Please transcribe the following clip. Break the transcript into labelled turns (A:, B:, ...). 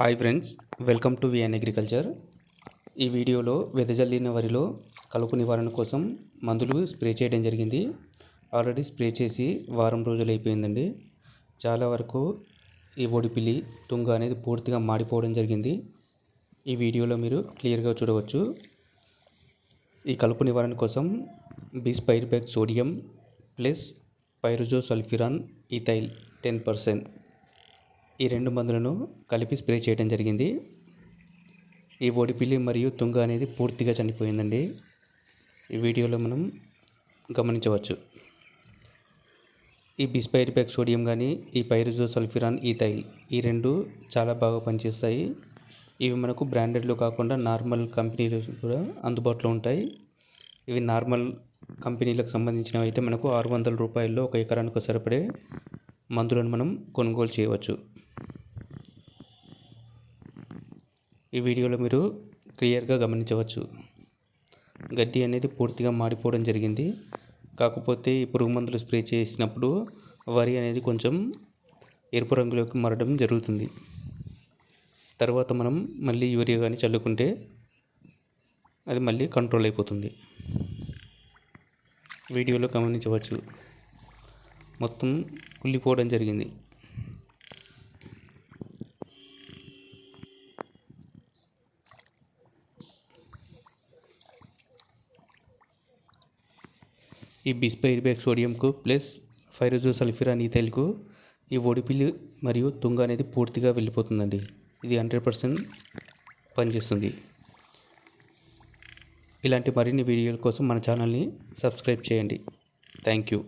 A: Hi friends welcome to VN agriculture. ఈ వీడియోలో వెదజల్లిన వరిలో కలుపు నివారణ కోసం మందులు స్ప్రే చేయడం జరిగింది. ఆల్రెడీ స్ప్రే చేసి వారం రోజులు అయిపోయిందండి. చాలా వరకు ఈ ఒడిపిలి తుంగ అనేది పూర్తిగా మాడిపోవడం జరిగింది. ఈ వీడియోలో మీరు క్లియర్గా చూడవచ్చు. ఈ కలుపు నివారణ కోసం bispyribac sodium plus pyrazosulfuron ethyl ten percent ఈ రెండు మందులను కలిపి స్ప్రే చేయడం జరిగింది. ఈ ఓడిపిల్లి మరియు తుంగ అనేది పూర్తిగా చనిపోయిందండి. ఈ వీడియోలో మనం గమనించవచ్చు. ఈ బిస్పైరిపెక్ సోడియం కానీ ఈ పైరుజో సల్ఫిరాన్ ఈథైల్ ఈ రెండు చాలా బాగా పనిచేస్తాయి. ఇవి మనకు బ్రాండెడ్లో కాకుండా నార్మల్ కంపెనీలు కూడా అందుబాటులో ఉంటాయి. ఇవి నార్మల్ కంపెనీలకు సంబంధించినవి అయితే మనకు ఆరు వందల రూపాయల్లో ఒక ఎకరానికి సరిపడే మందులను మనం కొనుగోలు చేయవచ్చు. ఈ వీడియోలో మీరు క్లియర్గా గమనించవచ్చు. గడ్డి అనేది పూర్తిగా మాడిపోవడం జరిగింది. కాకపోతే ఈ పురుగు మందులు స్ప్రే చేసినప్పుడు వరి అనేది కొంచెం ఎరుపు రంగులోకి మారడం జరుగుతుంది. తర్వాత మనం మళ్ళీ యూరియా కానీ చల్లుకుంటే అది మళ్ళీ కంట్రోల్ అయిపోతుంది. వీడియోలో గమనించవచ్చు. మొత్తం కుళ్ళిపోవడం జరిగింది. ఈ బిస్పైర్బేక్ సోడియంకు ప్లస్ ఫైరోజో సల్ఫిరాన్ ఈథైల్కు ఈ ఒడిపిల్లి మరియు తుంగ అనేది పూర్తిగా వెళ్ళిపోతుందండి. ఇది హండ్రెడ్ పర్సెంట్ పనిచేస్తుంది. ఇలాంటి మరిన్ని వీడియోల కోసం మన ఛానల్ని సబ్స్క్రైబ్ చేయండి. Thank you.